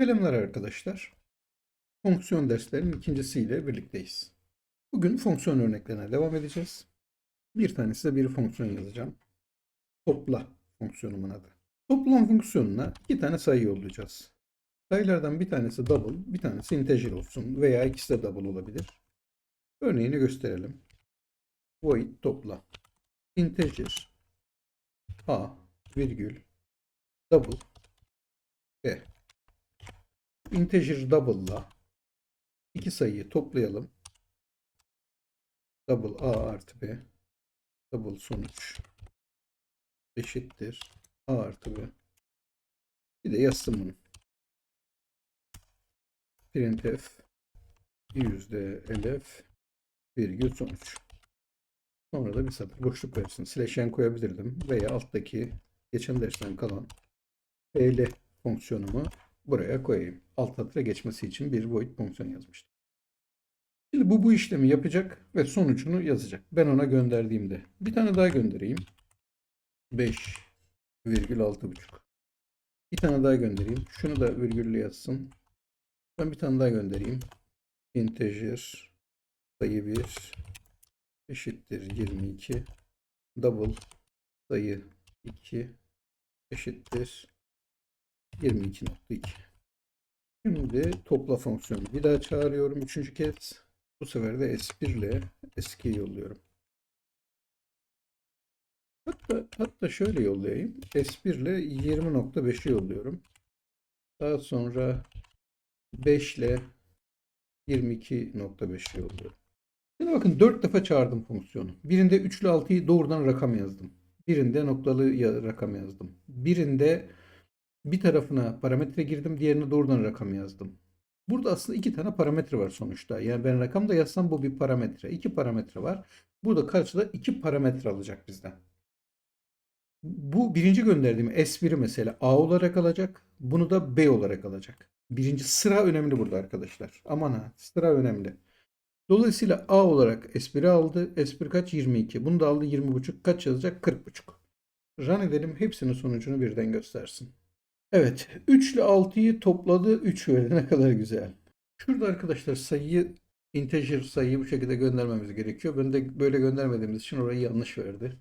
Selamlar arkadaşlar. Fonksiyon derslerinin ikincisiyle birlikteyiz. Bugün fonksiyon örneklerine devam edeceğiz. Bir tanesi de bir fonksiyon yazacağım. Topla fonksiyonumun adı. Toplam fonksiyonuna iki tane sayı yollayacağız. Sayılardan bir tanesi double, bir tanesi integer olsun veya ikisi de double olabilir. Örneğini gösterelim. Void topla. Integer a virgül double b integer double'la iki sayıyı toplayalım. Double a artı b double sonuç eşittir a artı b. Bir de yazsın bunu. printf yüzde elif virgül sonuç. Sonra da bir satır boşluk versin. Slash n koyabilirdim veya alttaki geçen dersten kalan bl fonksiyonumu buraya koyayım. Alt satıra geçmesi için bir void fonksiyon yazmıştım. Şimdi bu bu işlemi yapacak ve sonucunu yazacak. Ben ona gönderdiğimde bir tane daha göndereyim. 5,6,5. Bir tane daha göndereyim. Şunu da virgüllü yazsın. Ben bir tane daha göndereyim. Integer sayı 1 eşittir 22. Double sayı 2 eşittir 22.2. Şimdi topla fonksiyonu bir daha çağırıyorum. Üçüncü kez. Bu sefer de S1 ile S2'yi yolluyorum. Hatta, hatta şöyle yollayayım. S1 ile 20.5'i yolluyorum. Daha sonra 5 ile 22.5'i yolluyorum. Şimdi bakın 4 defa çağırdım fonksiyonu. Birinde 3 ile 6'yı doğrudan rakam yazdım. Birinde noktalı rakam yazdım. Birinde bir tarafına parametre girdim, diğerine doğrudan rakam yazdım. Burada aslında iki tane parametre var sonuçta. Yani ben rakam da yazsam bu bir parametre. İki parametre var. Burada karşıda iki parametre alacak bizden. Bu birinci gönderdiğim S1'i mesela A olarak alacak. Bunu da B olarak alacak. Birinci sıra önemli burada arkadaşlar. Aman ha sıra önemli. Dolayısıyla A olarak S1'i aldı. S1 kaç? 22. Bunu da aldı 20.5. Kaç yazacak? 40.5. Run edelim. Hepsinin sonucunu birden göstersin. Evet. 3 ile 6'yı topladı. 3 verdi. Ne kadar güzel. Şurada arkadaşlar sayıyı integer sayıyı bu şekilde göndermemiz gerekiyor. Ben de böyle göndermediğimiz için orayı yanlış verdi.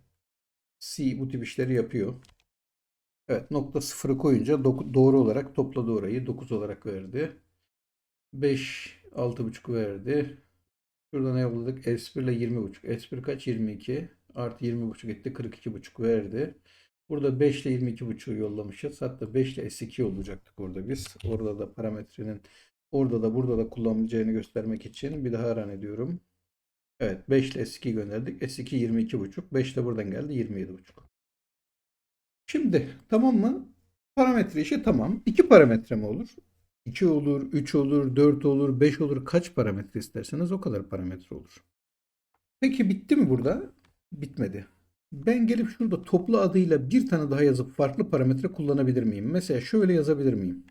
C bu tip işleri yapıyor. Evet nokta sıfırı koyunca doğru olarak topladı orayı. 9 olarak verdi. 5 6.5 verdi. Şurada ne yolladık? S1 ile 20.5. S1 kaç? 22. Artı 20.5 etti. 42.5 verdi. Burada 5 ile 22.5'u yollamışız. Hatta 5 ile S2 yollayacaktık orada biz. Orada da parametrenin orada da burada da kullanılacağını göstermek için bir daha run ediyorum. Evet 5 ile S2 gönderdik. S2 22.5. 5 de buradan geldi 27.5. Şimdi tamam mı? Parametre işi tamam. 2 parametre mi olur? 2 olur, 3 olur, 4 olur, 5 olur. Kaç parametre isterseniz o kadar parametre olur. Peki bitti mi burada? Bitmedi. Ben gelip şurada toplu adıyla bir tane daha yazıp farklı parametre kullanabilir miyim? Mesela şöyle yazabilir miyim?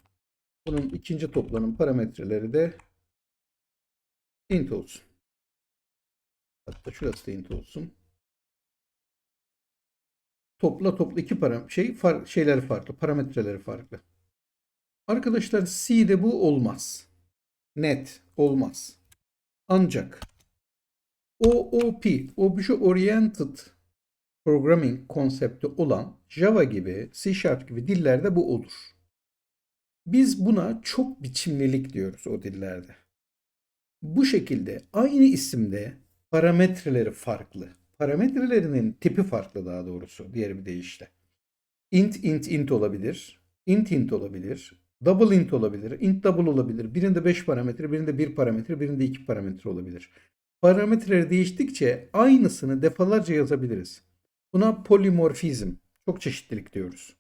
Bunun ikinci toplanın parametreleri de int olsun. Hatta şurası da int olsun. Topla topla iki para şey far, şeyleri farklı, parametreleri farklı. Arkadaşlar C'de bu olmaz. Net olmaz. Ancak OOP, Object Oriented Programming konsepti olan Java gibi, C Sharp gibi dillerde bu olur. Biz buna çok biçimlilik diyoruz o dillerde. Bu şekilde aynı isimde parametreleri farklı. Parametrelerinin tipi farklı daha doğrusu diğer bir deyişle. Int int int olabilir. Int int olabilir. Double int olabilir. Int double olabilir. Birinde 5 parametre, birinde 1 parametre, birinde 2 parametre olabilir. Parametreler değiştikçe aynısını defalarca yazabiliriz. Buna polimorfizm, çok çeşitlilik diyoruz.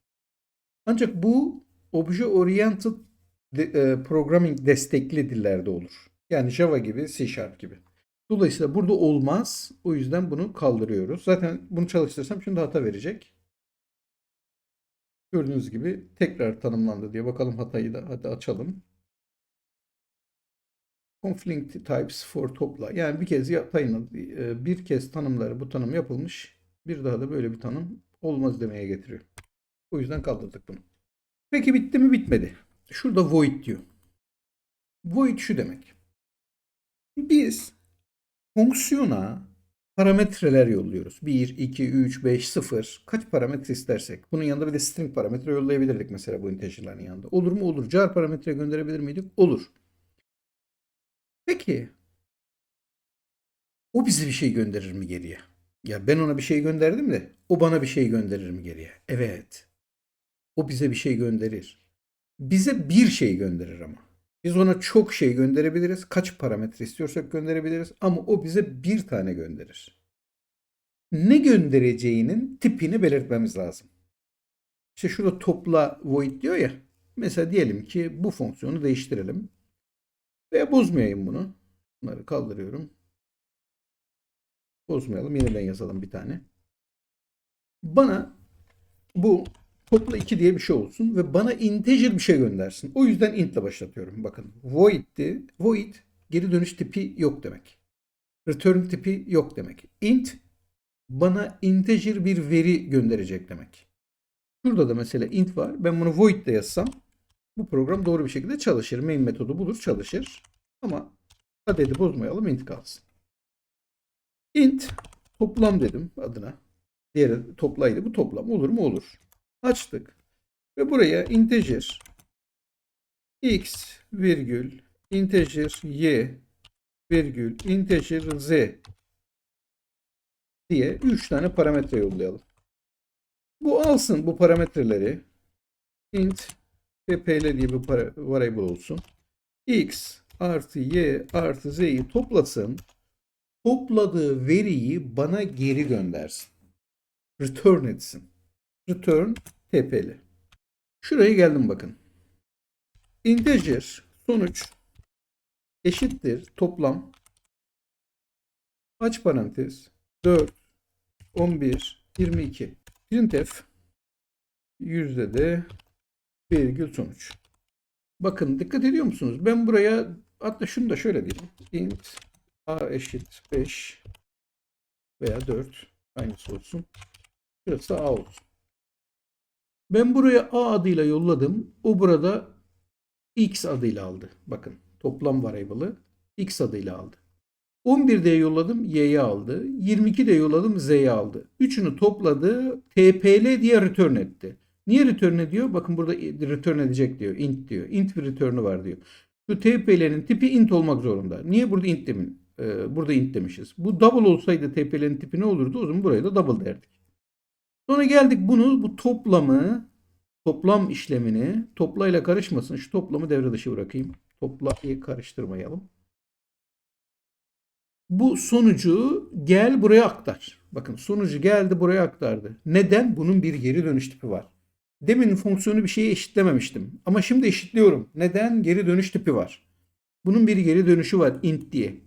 Ancak bu obje oriented e, programming destekli dillerde olur. Yani Java gibi, C Sharp gibi. Dolayısıyla burada olmaz. O yüzden bunu kaldırıyoruz. Zaten bunu çalıştırsam şimdi hata verecek. Gördüğünüz gibi tekrar tanımlandı diye bakalım hatayı da hadi açalım. Conflict types for topla. Yani bir kez ya- tanım- e, bir kez tanımları bu tanım yapılmış. Bir daha da böyle bir tanım olmaz demeye getiriyor. O yüzden kaldırdık bunu. Peki bitti mi? Bitmedi. şurada void diyor. Void şu demek. Biz fonksiyona parametreler yolluyoruz. 1, 2, 3, 5, 0. Kaç parametre istersek. Bunun yanında bir de string parametre yollayabilirdik mesela bu integer'ların yanında. Olur mu? Olur. Car parametre gönderebilir miydik? Olur. Peki o bize bir şey gönderir mi geriye? Ya ben ona bir şey gönderdim de o bana bir şey gönderir mi geriye? Evet. O bize bir şey gönderir. Bize bir şey gönderir ama. Biz ona çok şey gönderebiliriz. Kaç parametre istiyorsak gönderebiliriz. Ama o bize bir tane gönderir. Ne göndereceğinin tipini belirtmemiz lazım. İşte şurada topla void diyor ya. Mesela diyelim ki bu fonksiyonu değiştirelim. Veya bozmayayım bunu. Bunları kaldırıyorum. Bozmayalım. Yeniden yazalım bir tane. Bana bu topla 2 diye bir şey olsun ve bana integer bir şey göndersin. O yüzden int ile başlatıyorum. Bakın void'ti. Void geri dönüş tipi yok demek. Return tipi yok demek. Int bana integer bir veri gönderecek demek. Şurada da mesela int var. Ben bunu void de yazsam bu program doğru bir şekilde çalışır. Main metodu bulur çalışır. Ama adedi bozmayalım int kalsın. İnt toplam dedim adına. Diğeri toplaydı. Bu toplam olur mu? Olur. Açtık. Ve buraya integer x virgül integer y virgül integer z diye 3 tane parametre yollayalım. Bu alsın bu parametreleri int ppl diye bir variable olsun. x artı y artı z'yi toplasın. Topladığı veriyi bana geri göndersin. Return etsin. Return tpl. Şuraya geldim bakın. Integer sonuç eşittir toplam aç parantez 4 11 22 printf yüzde de virgül sonuç. Bakın dikkat ediyor musunuz? Ben buraya hatta şunu da şöyle diyeyim. int a eşit 5 veya 4 aynısı olsun. Şurası a olsun. Ben buraya a adıyla yolladım. O burada x adıyla aldı. Bakın toplam variable'ı x adıyla aldı. 11'de yolladım y'ye aldı. 22'de yolladım z'ye aldı. Üçünü topladı. tpl diye return etti. Niye return ediyor? Bakın burada return edecek diyor. int diyor. int bir return'ü var diyor. Şu tpl'nin tipi int olmak zorunda. Niye burada int demin? Ee, burada int demişiz. Bu double olsaydı tpl'nin tipi ne olurdu? O zaman buraya da double derdik. Sonra geldik bunu bu toplamı toplam işlemini toplayla karışmasın. Şu toplamı devre dışı bırakayım. Toplayı karıştırmayalım. Bu sonucu gel buraya aktar. Bakın sonucu geldi buraya aktardı. Neden? Bunun bir geri dönüş tipi var. Demin fonksiyonu bir şeye eşitlememiştim. Ama şimdi eşitliyorum. Neden? Geri dönüş tipi var. Bunun bir geri dönüşü var int diye.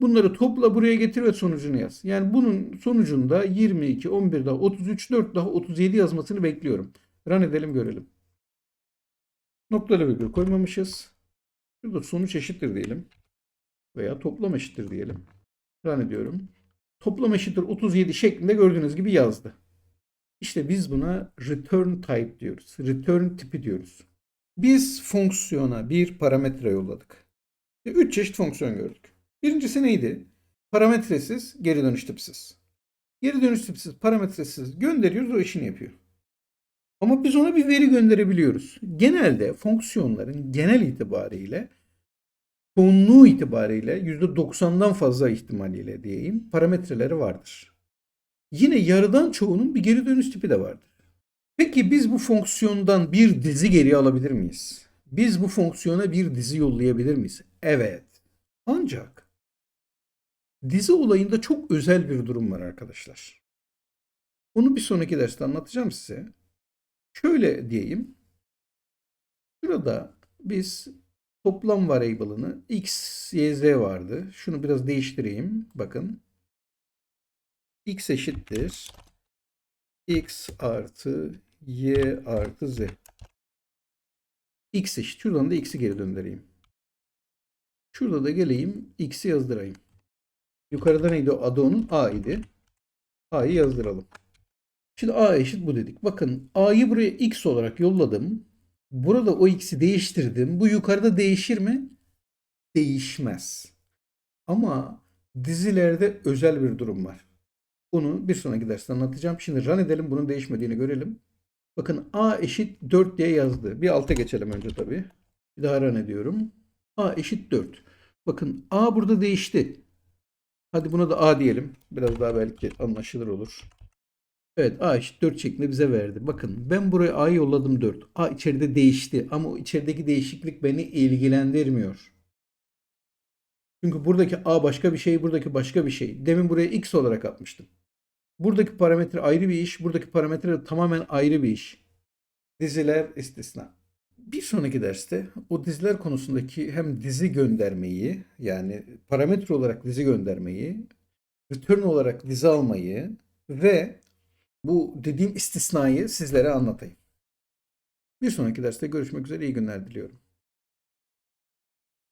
Bunları topla buraya getir ve sonucunu yaz. Yani bunun sonucunda 22, 11 daha 33, 4 daha 37 yazmasını bekliyorum. Run edelim görelim. Noktalı virgül koymamışız. Şurada sonuç eşittir diyelim. Veya toplam eşittir diyelim. Run ediyorum. Toplam eşittir 37 şeklinde gördüğünüz gibi yazdı. İşte biz buna return type diyoruz. Return tipi diyoruz. Biz fonksiyona bir parametre yolladık. 3 çeşit fonksiyon gördük. Birincisi neydi? Parametresiz, geri dönüş tipsiz. Geri dönüş tipsiz, parametresiz gönderiyoruz o işini yapıyor. Ama biz ona bir veri gönderebiliyoruz. Genelde fonksiyonların genel itibariyle çoğunluğu itibariyle %90'dan fazla ihtimaliyle diyeyim parametreleri vardır. Yine yarıdan çoğunun bir geri dönüş tipi de vardır. Peki biz bu fonksiyondan bir dizi geri alabilir miyiz? Biz bu fonksiyona bir dizi yollayabilir miyiz? Evet. Ancak dizi olayında çok özel bir durum var arkadaşlar. Onu bir sonraki derste anlatacağım size. Şöyle diyeyim. Şurada biz toplam variable'ını x, y, z vardı. Şunu biraz değiştireyim. Bakın. x eşittir. x artı y artı z. x eşit. Şuradan da x'i geri döndüreyim. Şurada da geleyim. x'i yazdırayım. Yukarıda neydi o? Adı onun a idi. a'yı yazdıralım. Şimdi a eşit bu dedik. Bakın a'yı buraya x olarak yolladım. Burada o x'i değiştirdim. Bu yukarıda değişir mi? Değişmez. Ama dizilerde özel bir durum var. Bunu bir sonraki derste anlatacağım. Şimdi run edelim bunun değişmediğini görelim. Bakın a eşit 4 diye yazdı. Bir alta geçelim önce tabii. Bir daha run ediyorum. a eşit 4. Bakın a burada değişti. Hadi buna da a diyelim. Biraz daha belki anlaşılır olur. Evet a eşit 4 şeklinde bize verdi. Bakın ben buraya a'yı yolladım 4. a içeride değişti ama o içerideki değişiklik beni ilgilendirmiyor. Çünkü buradaki a başka bir şey, buradaki başka bir şey. Demin buraya x olarak atmıştım. Buradaki parametre ayrı bir iş, buradaki parametre de tamamen ayrı bir iş. Diziler istisna. Bir sonraki derste o diziler konusundaki hem dizi göndermeyi yani parametre olarak dizi göndermeyi, return olarak dizi almayı ve bu dediğim istisnayı sizlere anlatayım. Bir sonraki derste görüşmek üzere iyi günler diliyorum.